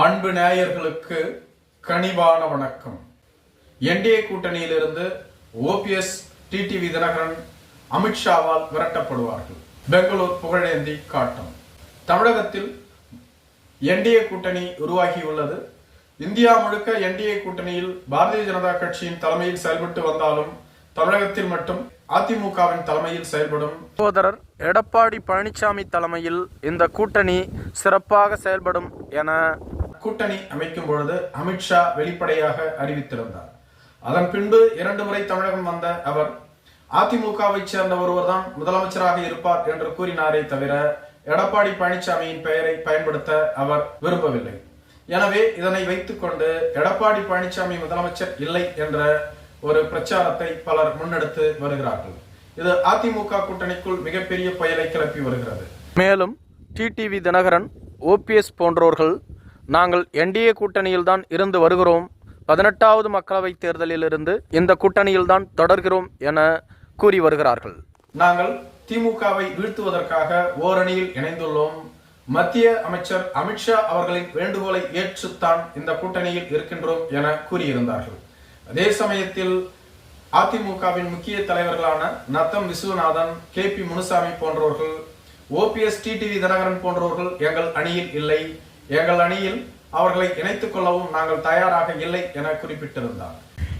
அன்பு நேயர்களுக்கு கனிவான வணக்கம். என்டிஏ கூட்டணியிலிருந்து ஓபிஎஸ் டிடிவி தினகரன் அமித்ஷாவால் விரட்டப்படுவார்கள். பெங்களூர் புகழேந்தி காட்டம். தமிழகத்தில் என்டிஏ கூட்டணி உருவாகியுள்ளது. இந்தியா முழுக்க என்டிஏ கூட்டணியில் பாரதிய ஜனதா கட்சியின் தலைமையில் செயல்பட்டு வந்தாலும் தமிழகத்தில் மட்டும் அதிமுகவின் தலைமையில் செயல்படும். சகோதரர் எடப்பாடி பழனிசாமி தலைமையில் இந்த கூட்டணி சிறப்பாக செயல்படும் என கூட்டணி அமைக்கும் பொழுது அமித்ஷா வெளிப்படையாக அறிவித்திருந்தார். அதன் பின்பு இரண்டு முறை தமிழகம் வந்த அவர் அதிமுகவை சேர்ந்த ஒருவர் தான் முதலமைச்சராக இருப்பார் என்று கூறினாரே தவிர எடப்பாடி பழனிசாமியின் பெயரை பயன்படுத்த அவர் விரும்பவில்லை. எனவே இதனை வைத்துக்கொண்டு எடப்பாடி பழனிசாமி முதலமைச்சர் இல்லை என்ற ஒரு பிரச்சாரத்தை பலர் முன்னெடுத்து வருகிறார்கள். இது அதிமுக கூட்டணிக்குள் மிகப்பெரிய புயலை கிளப்பி வருகிறது. மேலும் டிடிவி தினகரன் ஓபிஎஸ் போன்றோர்கள் நாங்கள் என்டிஏ கூட்டணியில்தான் இருந்து வருகிறோம். பதினெட்டாவது மக்களவைத் தேர்தலிலிருந்து இந்த கூட்டணியில்தான் தொடர்கிறோம் என கூறி வருகிறார்கள். நாங்கள் திமுகவை வீழ்த்துவதற்காக ஓரணியில் இணைந்துள்ளோம். மத்திய அமைச்சர் அமித்ஷா அவர்களின் வேண்டுகோளை ஏற்றுத்தான் இந்த கூட்டணியில் இருக்கின்றோம் என கூறியிருந்தார்கள். அதே சமயத்தில் அதிமுகவின் முக்கிய தலைவர்களான நத்தம் விஸ்வநாதன் கே பி முனுசாமி போன்றவர்கள் ஓபிஎஸ் டிடிவி தினகரன் போன்றவர்கள் எங்கள் அணியில் இல்லை. எங்கள் அணியில் அவர்களை இணைத்துக் கொள்ளவும் நாங்கள் தயாராக இல்லை என குறிப்பிட்டிருந்தார்.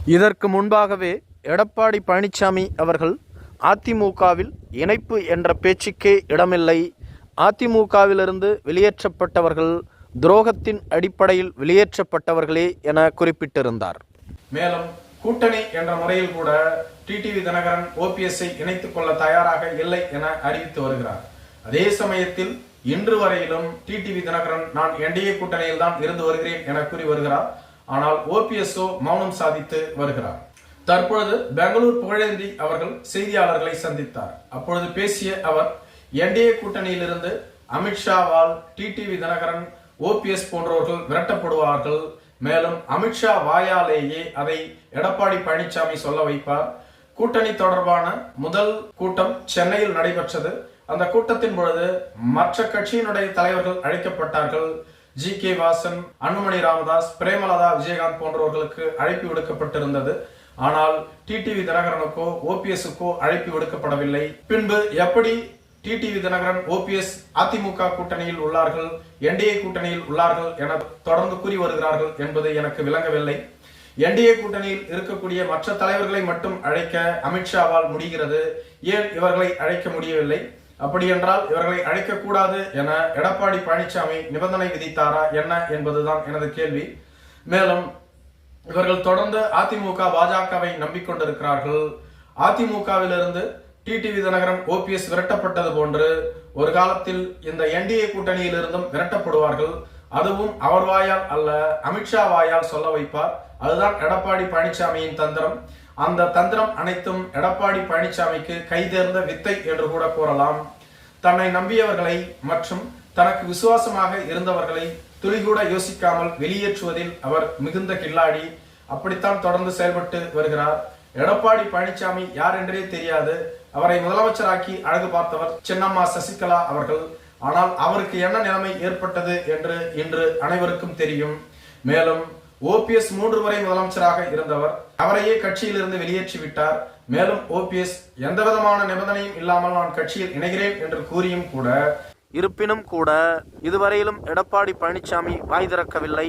இதற்கு முன்பாகவே எடப்பாடி பழனிசாமி அவர்கள் அதிமுகவில் இணைப்பு என்ற பேச்சுக்கே இடமில்லை. அதிமுகவிலிருந்து வெளியேற்றப்பட்டவர்கள் துரோகத்தின் அடிப்படையில் வெளியேற்றப்பட்டவர்களே என குறிப்பிட்டிருந்தார். மேலும் கூட்டணி என்ற முறையில் கூட டிடிவி தினகரன் ஓபிஎஸ்ஐ இணைத்துக் கொள்ள தயாராக இல்லை என அறிவித்து வருகிறார். அதே சமயத்தில் இன்று வரையிலும் டிடிவி தினகரன் நான் என்டிஏ கூட்டணியில் தான் இருந்து வருகிறேன் என கூறி வருகிறார். ஆனால் ஓபிஎஸ்ஓ மௌனம் சாதித்து வருகிறார். தற்பொழுது பெங்களூர் புகழேந்தி அவர்கள் செய்தியாளர்களை சந்தித்தார். அப்பொழுது பேசிய அவர் என்டிஏ கூட்டணியிலிருந்து அமித்ஷாவால் டிடிவி தினகரன் ஓபிஎஸ் போன்றவர்கள் விரட்டப்படுவார்கள். மேலும் அமித்ஷா வாயாலேயே அதை எடப்பாடி பழனிசாமி சொல்ல வைப்பார். கூட்டணி தொடர்பான முதல் கூட்டம் சென்னையில் நடைபெற்றது. அந்த கூட்டத்தின் பொழுது மற்ற கட்சியினுடைய தலைவர்கள் அழைக்கப்பட்டார்கள். ஜி. கே. வாசன் அன்புமணி ராமதாஸ் பிரேமலதா விஜயகாந்த் போன்றவர்களுக்கு அழைப்பு விடுக்கப்பட்டிருந்தது. ஆனால் டிடிவி தினகரனுக்கோ ஓபிஎஸ்க்கோ அழைப்பு விடுக்கப்படவில்லை. பின்பு எப்படி டிடிவி தினகரன் ஓபிஎஸ் அதிமுக கூட்டணியில் உள்ளார்கள் என்டிஏ கூட்டணியில் உள்ளார்கள் என தொடர்ந்து கூறி வருகிறார்கள் என்பது எனக்கு விளங்கவில்லை. என்டிஏ கூட்டணியில் இருக்கக்கூடிய மற்ற தலைவர்களை மட்டும் அழைக்க அமித்ஷாவால் முடிகிறது. ஏன் இவர்களை அழைக்க முடியவில்லை? அப்படி என்றால் இவர்களை அழைக்கக்கூடாது என எடப்பாடி பழனிசாமி நிபந்தனை விதித்தாரா என்ன என்பதுதான் எனது கேள்வி. மேலும் இவர்கள் தொடர்ந்து அதிமுக பாஜகவை நம்பிக்கொண்டிருக்கிறார்கள். அதிமுகவிலிருந்து டிடிவி தினகரன் ஓபிஎஸ் விரட்டப்பட்டது போன்று ஒரு காலத்தில் இந்த என்டிஏ கூட்டணியில் இருந்தும் விரட்டப்படுவார்கள். அதுவும் அவர் வாயால் அல்ல அமித்ஷா வாயால் சொல்ல வைப்பார். அதுதான் எடப்பாடி பழனிசாமியின் தந்திரம். அந்த தந்திரம் அனைத்தும் எடப்பாடி பழனிசாமிக்கு கைதேர்ந்த வித்தை என்று கூட கூறலாம். தன்னை நம்பியவர்களை மற்றும் தனக்கு விசுவாசமாக இருந்தவர்களை துளிகூட யோசிக்காமல் வெளியேற்றுவதில் அவர் மிகுந்த கில்லாடி. அப்படித்தான் தொடர்ந்து செயல்பட்டு வருகிறார். எடப்பாடி பழனிசாமி யார் என்றே தெரியாது. அவரை முதலமைச்சராக்கி அழகு பார்த்தவர் சின்னம்மா சசிகலா அவர்கள். ஆனால் அவருக்கு என்ன நிலைமை ஏற்பட்டது என்று இன்று அனைவருக்கும் தெரியும். மேலும் ஓபிஎஸ் மூன்று முறை முதலமைச்சராக இருந்தவர் அவரையே கட்சியிலிருந்து வெளியேற்றி விட்டார் மேலும் ஓபிஎஸ் எந்த விதமான நிபந்தனையும் இல்லாமல் நான் கட்சியில் இணைகிறேன் என்று கூறியும் கூட இருப்பினும் கூட இதுவரையிலும் எடப்பாடி பழனிசாமி வாய் திறக்கவில்லை.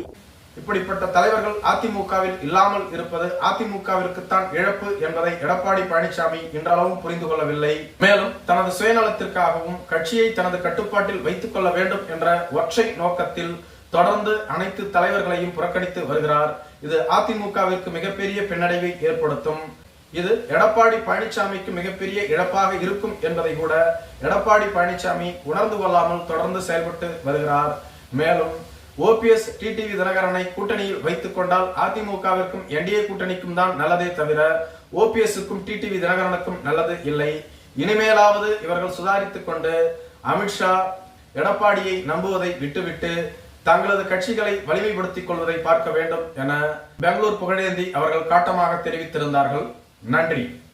இப்படிப்பட்ட தலைவர்கள் அதிமுகவில் இல்லாமல் இருப்பது அதிமுகவிற்குத்தான் இழப்பு என்பதை எடப்பாடி பழனிசாமி இன்றளவும் புரிந்து கொள்ளவில்லை. மேலும் தனது சுயநலத்திற்காகவும் கட்சியை தனது கட்டுப்பாட்டில் வைத்துக் கொள்ள வேண்டும் என்ற ஒற்றை நோக்கத்தில் தொடர்ந்து அனைத்து தலைவர்களையும் புறக்கணித்து வருகிறார். இது அதிமுகவிற்கு மிகப்பெரிய பின்னடைவை ஏற்படுத்தும். இது எடப்பாடி பழனிசாமிக்கு மிகப்பெரிய இழப்பாக இருக்கும் என்பதை கூட எடப்பாடி பழனிசாமி உணர்ந்து கொள்ளாமல் தொடர்ந்து செயல்பட்டு வருகிறார். மேலும் ஓபிஎஸ் டிடிவி தினகரனை கூட்டணியில் வைத்துக் கொண்டால் அதிமுகவிற்கும் என்டிஏ கூட்டணிக்கும் தான் நல்லதே தவிர ஓபிஎஸ்க்கும் டிடிவி தினகரனுக்கும் நல்லது இல்லை. இனிமேலாவது இவர்கள் சுதாரித்துக் கொண்டு அமித்ஷா எடப்பாடியை நம்புவதை விட்டுவிட்டு தங்களது கட்சிகளை வலிமைப்படுத்திக் கொள்வதை பார்க்க வேண்டும் என பெங்களூர் புகழேந்தி அவர்கள் காட்டமாக தெரிவித்திருந்தார்கள். நன்றி.